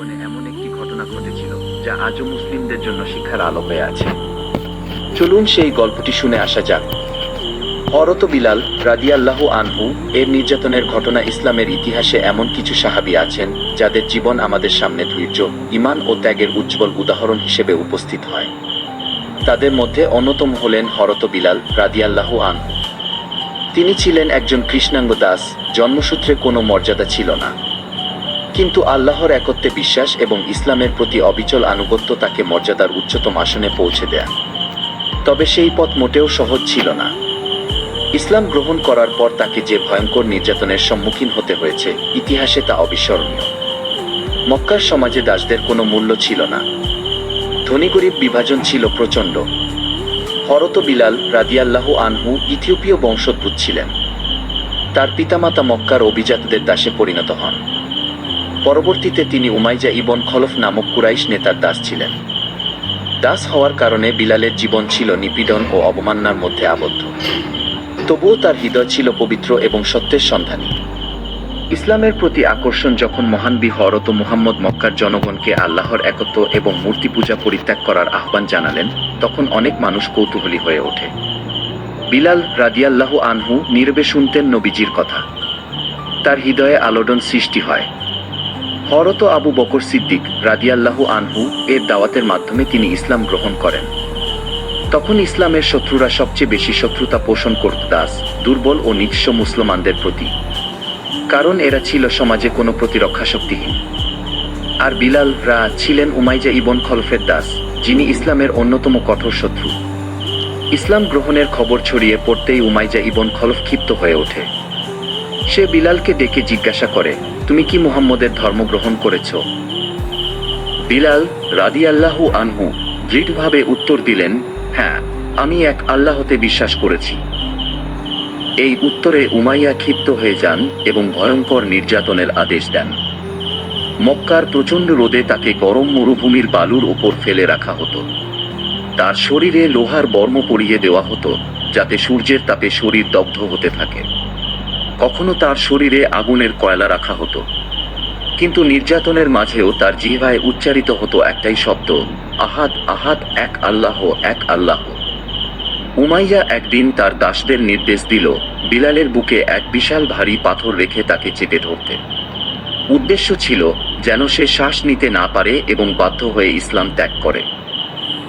জীবনে এমন একটি ঘটনা ঘটেছিল যা আজও মুসলিমদের জন্য শিক্ষার আলো হয়ে আছে। চলুন সেই গল্পটি শুনে আসা যাক। হরত বিলাল রাদিয়াল্লাহু আনহু এর নির্যাতনের ঘটনা ইসলামের ইতিহাসে এমন কিছু সাহাবী আছেন যাদের জীবন আমাদের সামনে ধৈর্য ইমান ও ত্যাগের উজ্জ্বল উদাহরণ হিসেবে উপস্থিত হয়। তাদের মধ্যে অন্যতম হলেন হরত বিলাল রাদিয়াল্লাহু আনহু। তিনি ছিলেন একজন কৃষ্ণাঙ্গ দাস, জন্মসূত্রে কোনো মর্যাদা ছিল না। কিন্তু আল্লাহর একত্বে বিশ্বাস এবং ইসলামের প্রতি অবিচল আনুগত্য তাকে মর্যাদার উচ্চতম আসনে পৌঁছে দেয়া। তবে সেই পথ মোটেও সহজ ছিল না। ইসলাম গ্রহণ করার পর তাকে যে ভয়ঙ্কর নির্যাতনের সম্মুখীন হতে হয়েছে, ইতিহাসে তা অবিস্মরণীয়। মক্কার সমাজে দাসদের কোনো মূল্য ছিল না। ধনী গরিব বিভাজন ছিল প্রচণ্ড। হরত বিলাল রাদিয়াল্লাহু আনহু ইথিওপীয় বংশোদ্ভূত ছিলেন। তার পিতামাতা মক্কার অভিজাতদের দাসে পরিণত হন। পরবর্তীতে তিনি উমাইজা ইবন খলফ নামক কুরাইশ নেতার দাস ছিলেন। দাস হওয়ার কারণে বিলালের জীবন ছিল নিপীড়ন ও অবমাননার মধ্যে আবদ্ধ। তবুও তার হৃদয় ছিল পবিত্র এবং সত্যের সন্ধানী। ইসলামের প্রতি আকর্ষণ যখন মহানবী হরত মুহাম্মদ মক্কার জনগণকে আল্লাহর একত্ব এবং মূর্তি পূজা পরিত্যাগ করার আহ্বান জানালেন, তখন অনেক মানুষ কৌতূহলী হয়ে ওঠে। বিলাল রাদিয়াল্লাহু আনহু নীরবে শুনতেন নবীজির কথা। তার হৃদয়ে আলোড়ন সৃষ্টি হয়। হরত আবু বকর সিদ্দিক রাদিয়াল্লাহু আনহু এর দাওয়াতের মাধ্যমে তিনি ইসলাম গ্রহণ করেন। তখন ইসলামের শত্রুরা সবচেয়ে বেশি শত্রুতা পোষণ করত দাস, দুর্বল ও নিঃস্ব মুসলমানদের প্রতি। কারণ এরা ছিল সমাজে কোনো প্রতিরক্ষা শক্তিহীন। আর বিলাল, রা ছিলেন উমাইজা ইবন খলফের দাস, যিনি ইসলামের অন্যতম কঠোর শত্রু। ইসলাম গ্রহণের খবর ছড়িয়ে পড়তেই উমাইজা ইবন খলফ ক্ষিপ্ত হয়ে ওঠে। সে বিলালকে ডেকে জিজ্ঞাসা করে, তুমি কি মুহাম্মদের ধর্ম গ্রহণ করেছ? বিলাল রাদিয়াল্লাহু আনহু দৃঢ়ভাবে উত্তর দিলেন হ্যাঁ আমি এক আল্লাহতে বিশ্বাস করেছি। এই উত্তরে উমাইয়া ক্ষিপ্ত হয়ে যান এবং ভয়ঙ্কর নির্যাতনের আদেশ দেন। মক্কার প্রচণ্ড রোদে তাকে গরম মরুভূমির বালুর ওপর ফেলে রাখা হতো। তার শরীরে লোহার বর্ম পরিয়ে দেওয়া হতো, যাতে সূর্যের তাপে শরীর দগ্ধ হতে থাকে। কখনো তার শরীরে আগুনের কয়লা রাখা হতো। কিন্তু নির্যাতনের মাঝেও তার জিহ্বায় উচ্চারিত হতো একটাই শব্দ, আহাদ আহাত এক আল্লাহ এক আল্লাহ। উমাইয়া একদিন তার দাসদের নির্দেশ দিল, বিলালের বুকে এক বিশাল ভারী পাথর রেখে তাকে চেপে ধরতে। উদ্দেশ্য ছিল যেন সে শ্বাস নিতে না পারে এবং বাধ্য হয়ে ইসলাম ত্যাগ করে।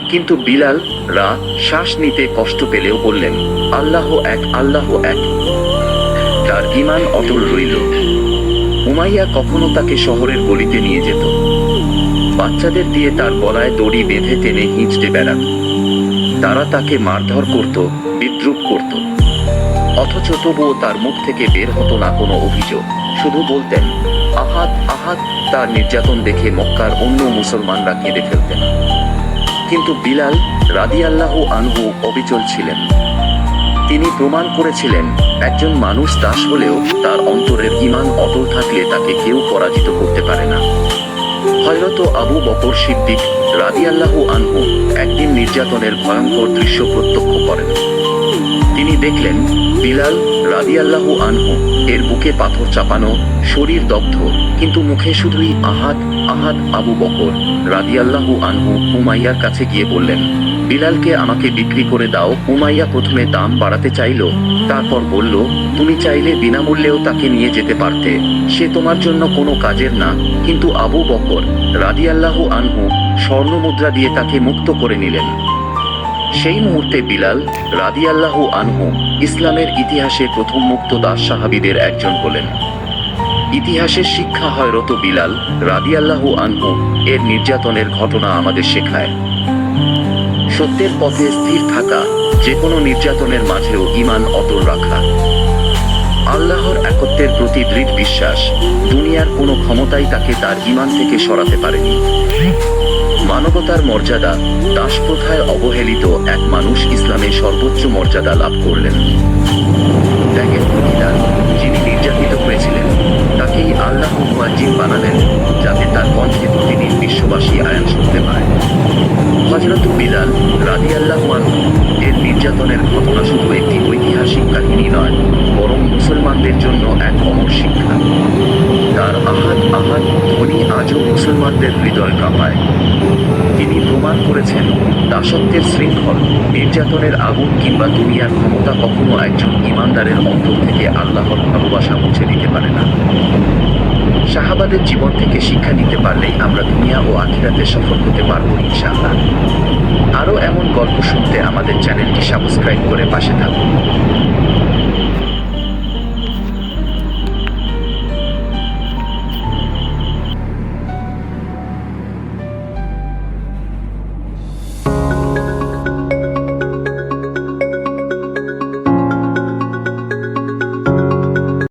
কিন্তু বিলাল রা শ্বাস নিতে কষ্ট পেলেও বললেন, আল্লাহ এক আল্লাহ এক। তার ইমান অটল রইল। উমাইয়া কখনো তাকে শহরের গলিতে নিয়ে যেত। বাচ্চাদের দিয়ে তার গলায় দড়ি বেঁধে টেনে হিঁচড়ে বেড়াত। তারা তাকে মারধর করত, বিদ্রুপ করত। অথচ তবুও তার মুখ থেকে বের হতো না কোনো অভিযোগ। শুধু বলতেন, আহাত আহাত, তার নির্যাতন দেখে মক্কার অন্য মুসলমানরা কেঁদে ফেলতেন। কিন্তু বিলাল রাদিয়াল্লাহু আনহু অবিচল ছিলেন। তিনি প্রমাণ করেছিলেন, একজন মানুষ দাস হলেও তার অন্তরের ইমান অটল থাকলে তাকে কেউ পরাজিত করতে পারে না। হয়রত আবু বকর সিদ্দিক রাদিয়াল্লাহু আনহু একদিন নির্যাতনের ভয়ঙ্কর দৃশ্য প্রত্যক্ষ করেন। তিনি দেখলেন, বিলাল রাদিয়াল্লাহু আনহু এর বুকে পাথর চাপানো, শরীর দগ্ধ, কিন্তু মুখে শুধুই আহাদ আহাদ আবু বকর রাদিয়াল্লাহু আনহু উমাইয়ার কাছে গিয়ে বললেন বিলালকে আমাকে বিক্রি করে দাও। উমাইয়া প্রথমে দাম বাড়াতে চাইল, তারপর বলল, তুমি চাইলে বিনামূল্যেও তাকে নিয়ে যেতে পারতে। সে তোমার জন্য কোনো কাজের না, কিন্তু আবু বকর রাদিয়াল্লাহু আনহু স্বর্ণ মুদ্রা দিয়ে তাকে মুক্ত করে নিলেন। সেই মুহূর্তে বিলাল রাদিয়াল্লাহু আনহু ইসলামের ইতিহাসে প্রথম মুক্ত দাস সাহাবিদের একজন হলেন। ইতিহাসের শিক্ষা হয় রত বিলাল রাদিয়াল্লাহু আনহু এর নির্যাতনের ঘটনা আমাদের শেখায়। সত্যের পথে স্থির থাকা যে কোনো নির্যাতনের মাঝেও ইমান অটল রাখা। আল্লাহর একত্বের প্রতি দৃঢ় বিশ্বাস, দুনিয়ার কোনো ক্ষমতাই তাকে তার ইমান থেকে সরাতে পারেনি। মানবতার মর্যাদা দাস প্রথায় অবহেলিত এক মানুষ ইসলামে সর্বোচ্চ মর্যাদা লাভ করলেন। ত্যাগের প্রতিদান যিনি নির্যাতিত হয়েছিলেন, তাকেই আল্লাহ মুয়াজ্জিম বানালেন, যাতে তার কণ্ঠে প্রতিদিন বিশ্ববাসী আয়ান শুনতে পায়। রাদিয়াল্লাহু এর নির্যাতনের ঘটনা শুধু একটি ঐতিহাসিক কাহিনী নয়, বরং মুসলমানদের জন্য এক অমর শিক্ষা। তার আহাত আহাত ধ্বনি আজও মুসলমানদের হৃদয় কাঁপায়। তিনি প্রমাণ করেছেন, দাসত্বের শৃঙ্খল, নির্যাতনের আগুন কিংবা দুনিয়ার ক্ষমতা কখনো একজন ইমানদারের অন্তর থেকে আল্লাহর ভালোবাসা মুছে দিতে পারে না। শাহাবাদের জীবন থেকে শিক্ষা নিতে পারলেই আমরা দুনিয়া ও আখিরাতে সফল হতে পারব ইনশাআল্লাহ। আরও এমন গল্প শুনতে আমাদের চ্যানেলটি সাবস্ক্রাইব করে পাশে থাকুন।